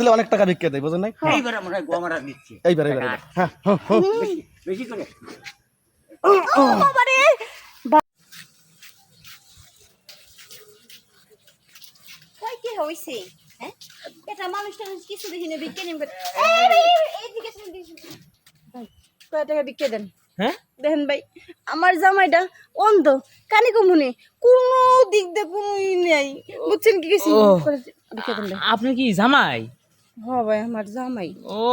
দিলে অনেক টাকা ভিক্ষা দেয় বুঝেন নাই? এইবারে গোমারা দিচ্ছে। এইবার এইবার। হ্যাঁ হ্যাঁ, হ্যাঁ। বেশি- বেশি করে। ও বাবারে কই কি হইছে? হ্যাঁ? এটা মানুষটা কিছু দেখি না বিজ্ঞান এই ভাই এইদিকে শুন ভাই কয় টাকা বিক্রি দেন? হ্যাঁ? দেখেন ভাই আমার জামাইটা অন্ধ কানি কমুনি কোনো দিক দিয়ে কোনো ই নেই। বুঝছেন কি কিছু। বিক্রি আপনি কি জামাই? ভাই আমার জামাই। ও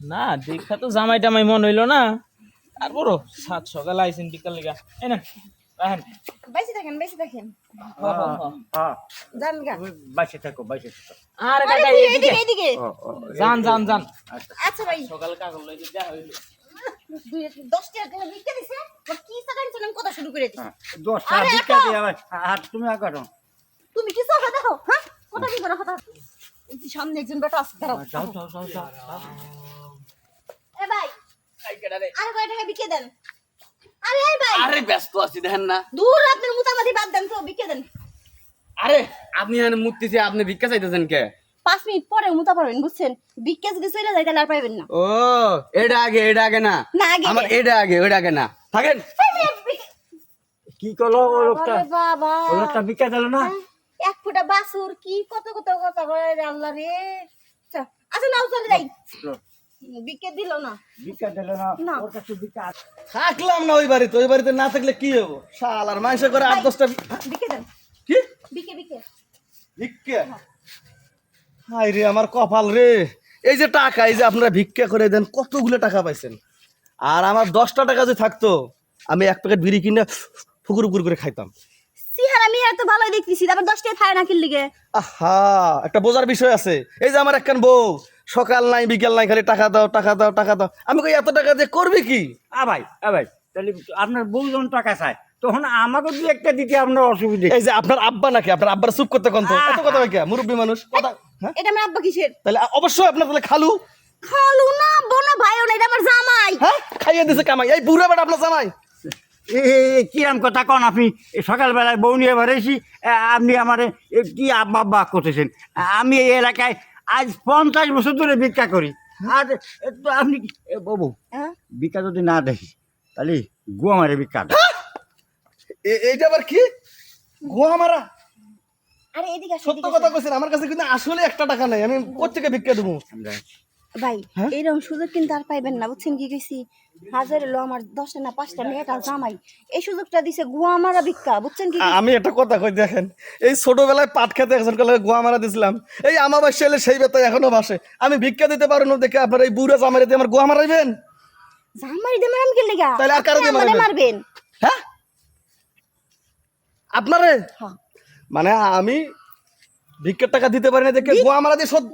না দেখা তো জামাই টামাই মন হইল না। তারপরও সাত সকালে আইসেন বিকাল লেগা। এই না রাহেন বেশি দেখেন বেশি দেখেন হ্যাঁ জান গা। তুমি বাইসে থাকো বাইসে থাকো। আর কাকা এদিকে এদিকে। যান যান যান। আচ্ছা। ভাই। সকাল কাগজ লইতে দেখা হইল। হ্যাঁ, তুমি তুমি কি চোখে দেখো হ্যাঁ? কথা কি করে কথা এই যে সামনে একজন বেটা আছে দাঁড়াও। যাও যাও যাও যাও এ ভাই আরে কয় টাকা বিক্রি দেন। আরে এই ভাই। আরে ব্যস্ত আছি দেখেন না। দূর আপনার মুতামাতি বাদ দেন তো বিক্রি দেন। আরে আপনি এখানে মুততেছি আপনি ভিক্ষা চাইতেছেন কে? পাঁচ মিনিট পরে মুতা পারবেন বুঝছেন? বিক্রি যদি চলে যায় তাহলে আর পাইবেন না। ও এটা আগে এটা আগে না। না আগে আমার এটা আগে ওইটা আগে না। থাকেন। কি করল ও লোকটা? বাবা। ও লোকটা ভিক্ষা দিল না? এক ফুটা বাসুর কি কত কত কথা বলে আল্লাহ রে। আচ্ছা, নাও চলে যাই। বিক্রি দিল না। ভিক্ষা দিল না। ওর কাছে আছে। থাকলাম না ওই বাড়িতে ওই বাড়িতে না থাকলে কি হব? শাল আর মাংস করে আট দশটা ভি- বিক্রি দেন। কি? বিক্রি বিক্রি ভিক্ষা? হাই রে আমার কপাল রে। এই যে টাকা এই যে আপনারা ভিক্ষা করে দেন কতগুলো টাকা পাইছেন? আর আমার দশটা টাকা যদি থাকতো আমি এক প্যাকেট বিড়ি কিনে ফুকুর ফুকুর করে খাইতাম। সিহার আমি এত ভালোই দেখতেছি তারপর দশ টাকা খায় না আহা একটা বোঝার বিষয় আছে। এই যে আমার একখান বউ সকাল নাই বিকেল নাই খালি টাকা দাও টাকা দাও টাকা দাও। আমি কই এত টাকা দিয়ে করবে কি? আ ভাই আ ভাই তাহলে আপনার বউজন টাকা চায় তখন আমাকে দু একটা দিতে আপনার অসুবিধে। এই যে আপনার আব্বা নাকি? আপনার আব্বার চুপ করতে কোন তো এত কথা কে? মুরব্বী মানুষ। কথা হ্যাঁ? এটা আমার আব্বা কিসের? তাহলে অবশ্যই আপনার তাহলে খালু। খালু না বোনা ভাইও না এটা আমার জামাই। হ্যাঁ? খাইয়ে দিছে কামাই। এই বুড়া বেটা আপনার জামাই। কিরাম কথা কন আপনি? এ সকালবেলায় বউ নিয়ে বেড়েছি আপনি আমার কি আব্বা আব্বা করতেছেন আমি এই এলাকায় আজ পঞ্চাশ বছর ধরে ভিক্ষা করি। আর এ তো আপনি কি- এ বাবু হ্যাঁ? ভিক্ষা যদি না দেখি তাহলে গুয়া মারে ভিক্ষা। এ- এইটা আবার কি? গোয়া মারা? আরে এদিকে সত্য কথা। কইছেন আমার কাছে কিন্তু আসলে একটা টাকা নাই আমি কোথেকে ভিক্ষা দেবো? ভাই হ্যাঁ? এইরকম সুযোগ কিন্তু আর পাইবেন না বুঝছেন কি কইছি? হাজার এলো আমার দশটা না পাঁচটা মেয়েটা জামাই। এই সুযোগটা দিছে গুয়া মারা ভিক্ষা বুঝছেন কি আমি একটা কথা কই দেখেন এই ছোটবেলায় পাট খেতে একজন কালে গোয়া মারা দিছিলাম। এই আমাবাসী এলে সেই বেতায় এখনও বাসে। আমি ভিক্ষা দিতে পারো না দেখে আপনার এই বুড়া জামারি দিয়ে আমার গুয়া মারাইবেন জামাই দে মারাম কেন লেগা? তাহলে আর কারও দিয়ে? মারবেন। হ্যাঁ? আপনারে? হ্যাঁ। মানে আমি ভিক্ষার টাকা দিতে পারি না দেখে গোয়া মারা দিয়ে সদ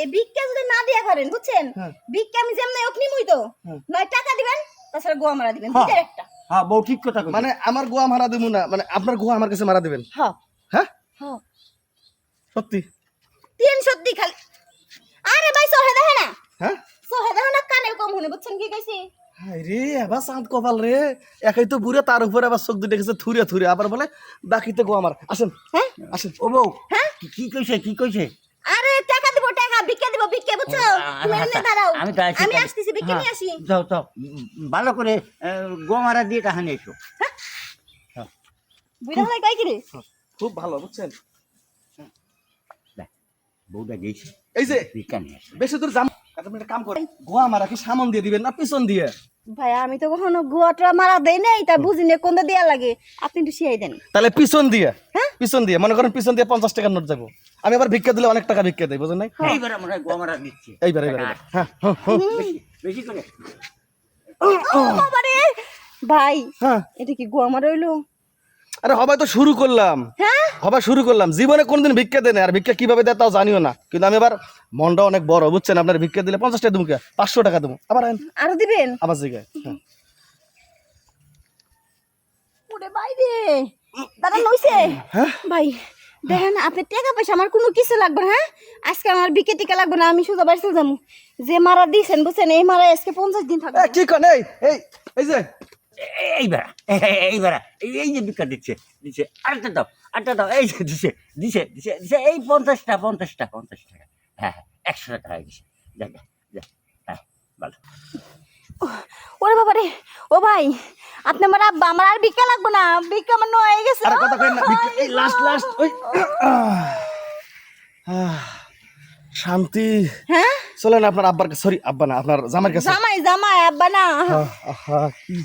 এই ভিক্ষা যদি না দিয়া করেন বুঝছেন? হ্যাঁ। ভিক্ষা আমি যেমন অগ্নি মুই তো নয় টাকা দিবেন তাছাড়া গোয়া মারা দিবেন হ্যাঁ। একটা। হ্যাঁ বউ ঠিক কথা মানে মানে আমার গোয়া মারা দেবো না মানে আপনার গোয়া আমার কাছে মারা দেবেন? হ্যাঁ। হ্যাঁ? হ্যাঁ। সত্যি? তিন সত্যি খালি আরে ভাই সহে দেখে না। হ্যাঁ? সহে দেখে না কানে কম শুনে বুঝছেন কি কইছি? রে আবার চাঁদ কপাল রে। একাই তো বুড়ে তার উপরে আবার চোখ দুটো গেছে থুরে থুরে আবার বলে বাকিতে গো আমার। আসেন হ্যাঁ? আসেন। ও বউ হ্যাঁ? কি- কইছে কি কইছে? আরে টাকা দিব টাকা ভিক্ষা দিব ভিক্ষা বুঝছ? তুমি এমনি দাঁড়াও। আমি তো আছি আমি আসতেছি ভিক্ষা হ্যাঁ, নিয়ে আসি। যাও যাও। ভালো করে গোয়া মারা দিয়ে টাকা নিয়ে এসো। বুঝা হয়। কই কি রে খুব ভালো বুঝছেন? দেখ, বউটা গেছে। এই যে আসো। বেশি দূর জাম আপনি একটা কাম করেন গোয়া মারা কি সামন দিয়ে দিবেন না পিছন দিয়ে? ভাই আমি তো কখনো গুয়াটা মারা দেই নাই তা বুঝি না কোনটা দেয়া লাগে। আপনি একটু শিয়াই দেন। তাহলে পিছন দিয়ে হ্যাঁ? পিছন দিয়ে মনে করেন পিছন দিয়ে পঞ্চাশ টাকার নোট যাব। আমি আবার ভিক্ষা দিলে অনেক টাকা ভিক্ষা দেয় নাই? এইবারে মনে হয় গোয়া মারা দিচ্ছে। এইবার এইবার এইবার। হ্যাঁ হ্যাঁ, হ্যাঁ, বেশি- বেশি করে। বাবারে! ভাই হ্যাঁ। এটা কি গুয়া মারা হইল? আরে হবাই তো শুরু করলাম। হ্যাঁ? হবা শুরু করলাম। জীবনে কোনদিন ভিক্ষা দেয় আর ভিক্ষা কীভাবে দেয় তাও জানিও না। কিন্তু আমি এবার মনটা অনেক বড় বুঝছেন? আপনার ভিক্ষা দিলে পঞ্চাশ টাকা দেবো পাঁচশো টাকা দেবো। আবার আরও দিবেন? আবার জিগায়। হ্যাঁ। ওরে দাদা লইছে। হ্যাঁ? ভাই দেখেন আপনি টাকা পয়সা আমার কোনো কিছু লাগবে না হ্যাঁ? আজকে আমার বিকে টিকা লাগবে না আমি শুধু বাড়িতে যাব। যে মারা দিয়েছেন বুঝছেন? এই মারা আজকে পঞ্চাশ দিন থাকবে। কি কন? এই এই এই যে এইবার এইবার এই যে ভিক্ষা দিচ্ছে দিচ্ছে আরেকটা দাও আরেকটা দাও এই যে দিচ্ছে দিছে দিছে দিছে এই পঞ্চাশটা পঞ্চাশটা পঞ্চাশ টাকা। হ্যাঁ হ্যাঁ একশো টাকা হয়ে গেছে। যা হ্যাঁ ভালো ওরে বাবা রে ও ভাই আপনি আমার আব্বা আমার আর ভিক্ষা লাগবে না ভিক্ষা আমার নয় হয়ে গেছে। আরে কথা কই না এই লাস্ট লাস্ট ওই। শান্তি। হ্যাঁ? চলেন আপনার আব্বার কাছে সরি আব্বা না আপনার জামার কাছে। জামাই জামাই আব্বা না। আহা, কি